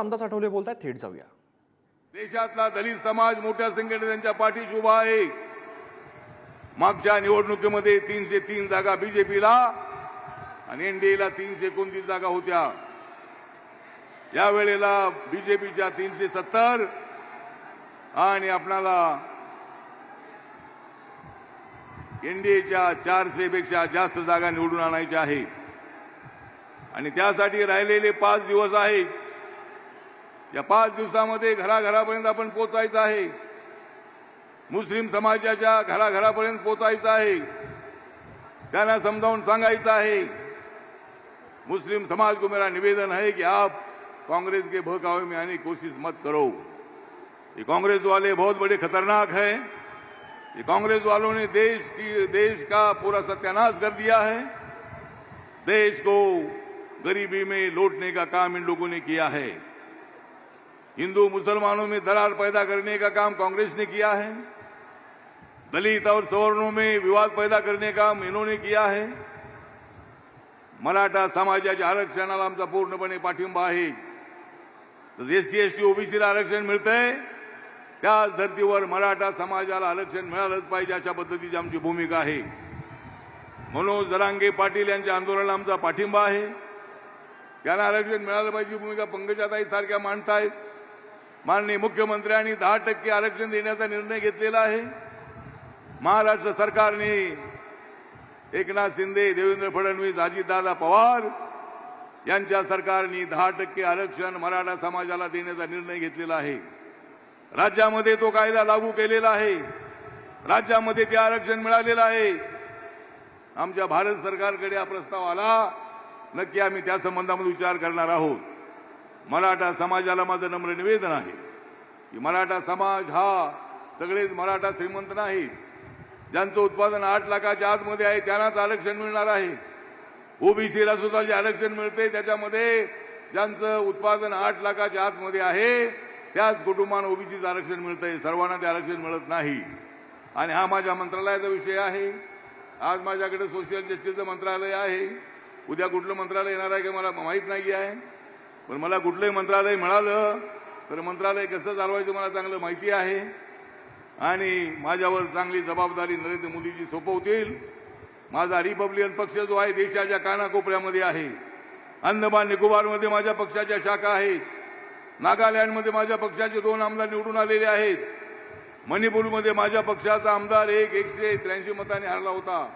रामदास आठवले बोलतायत थेट जाऊया. देशातला दलित समाज मोठ्या संख्येने त्यांच्या पाठीशी उभा आहे. मागच्या निवडणुकीमध्ये तीनशे तीन जागा बीजेपीला आणि एनडीएला तीनशे एकोणतीस जागा होत्या. या वेळेला बीजेपीच्या तीनशे सत्तर आणि आपणाला एनडीएच्या चारशे पेक्षा जास्त जागा निवडून आणायच्या आहे. आणि त्यासाठी राहिलेले पाच दिवस आहेत. या पाच दिवसामध्ये घराघरापर्यंत आपण पोचायचं आहे. मुस्लिम समाजाच्या घराघरापर्यंत पोचायचं आहे. समजावून सांगायचं आहे. मुस्लिम समाज को मेरा निवेदन है कि आप कांग्रेस के बहकावे में आने की कोशिश मत करो. ये कांग्रेस वाले बहुत बड़े खतरनाक है. ये कांग्रेस वालों ने देश की, देश का पूरा सत्यानाश कर दिया है. देश को गरीबी में लौटने का काम इन लोगों ने किया है. हिंदू मुसलमानों में दरार पैदा करने का काम कांग्रेस ने किया है। दलित और सवर्णों में विवाद पैदा करने का काम इन्होंने किया है। मराठा समाजाच्या आरक्षणाला आमचा पूर्णपणे पाठिंबा आहे। तर एस सी एस टी ओबीसीला आरक्षण मिळतंय त्याच धर्तीवर मराठा समाजाला आरक्षण मिळालंच पाहिजे अशा पद्धतीची आमची भूमिका आहे. मनोज दरांगे पाटील यांच्या आंदोलनाला आमचा पाठिंबा आहे. त्यांना आरक्षण मिळालं पाहिजे भूमिका पंकजाताई सारख्या मांडतायत. माननीय मुख्यमंत्र्यांनी दहा टक्के आरक्षण देण्याचा निर्णय घेतलेला आहे. महाराष्ट्र सरकारने एकनाथ शिंदे देवेंद्र फडणवीस अजितदादा पवार यांच्या सरकारने दहा टक्के आरक्षण मराठा समाजाला देण्याचा निर्णय घेतलेला आहे. राज्यामध्ये तो कायदा लागू केलेला आहे. राज्यामध्ये ते आरक्षण मिळालेलं आहे. आमच्या भारत सरकारकडे हा प्रस्ताव आला. नक्की आम्ही त्या संबंधामध्ये विचार करणार आहोत. मराठा समाजाला माझं नम्र निवेदन आहे. की मराठा समाज हा सगळेच मराठा श्रीमंत नाही ज्यांचं उत्पादन आठ लाखाच्या आतमध्ये आहे त्यांनाच आरक्षण मिळणार आहे. ओबीसीला सुद्धा जे आरक्षण मिळते त्याच्यामध्ये ज्यांचं उत्पादन आठ लाखाच्या आतमध्ये आहे त्याच कुटुंबांना ओबीसीचं आरक्षण मिळतंय. सर्वांना ते आरक्षण मिळत नाही. आणि हा माझ्या मंत्रालयाचा विषय आहे. आज माझ्याकडे सोशल जस्टिसचं मंत्रालय आहे. उद्या कुठलं मंत्रालय येणार आहे का मला माहीत नाही आहे पण मला कुठलंही मंत्रालय मिळालं तर मंत्रालय कसं चालवायचं मला चांगलं माहिती आहे. आणि माझ्यावर चांगली जबाबदारी नरेंद्र मोदीजी सोपवतील. माझा रिपब्लिकन पक्ष जो आहे देशाच्या कानाकोपऱ्यामध्ये आहे. अंदमान निकोबारमध्ये माझ्या पक्षाच्या शाखा आहेत. नागालँडमध्ये माझ्या पक्षाचे दोन आमदार निवडून आलेले आहेत. मणिपूरमध्ये माझ्या पक्षाचा आमदार एक एकशे त्र्याऐंशी मताने हरला होता.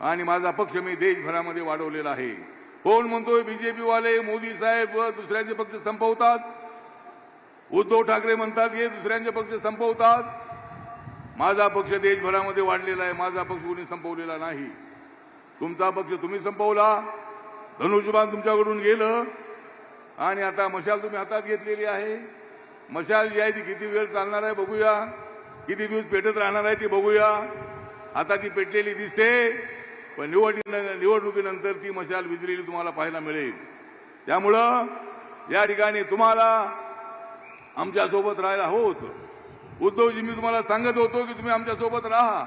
आणि माझा पक्ष मी देशभरामध्ये वाढवलेला आहे. कोण म्हणतोय बीजेपी वाले मोदी साहेब व दुसऱ्यांचे पक्ष संपवतात? उद्धव ठाकरे म्हणतात हे दुसऱ्यांचे पक्ष संपवतात. माझा पक्ष देशभरामध्ये वाढलेला आहे. माझा पक्ष कोणी संपवलेला नाही. तुमचा पक्ष तुम्ही संपवला. धनुष्यबाण तुमच्याकडून गेलं. आणि आता मशाल तुम्ही हातात घेतलेली आहे. मशाल जी आहे ती किती वेळ चालणार आहे बघूया. किती दिवस पेटत राहणार आहे ती बघूया. आता ती पेटलेली दिसते. पण निवडणी निवडणुकीनंतर ती मशाल विजलेली तुम्हाला पाहायला मिळेल. त्यामुळं या ठिकाणी तुम्हाला आमच्यासोबत राहायला होत. उद्धवजी मी तुम्हाला सांगत होतो की तुम्ही आमच्यासोबत राहा.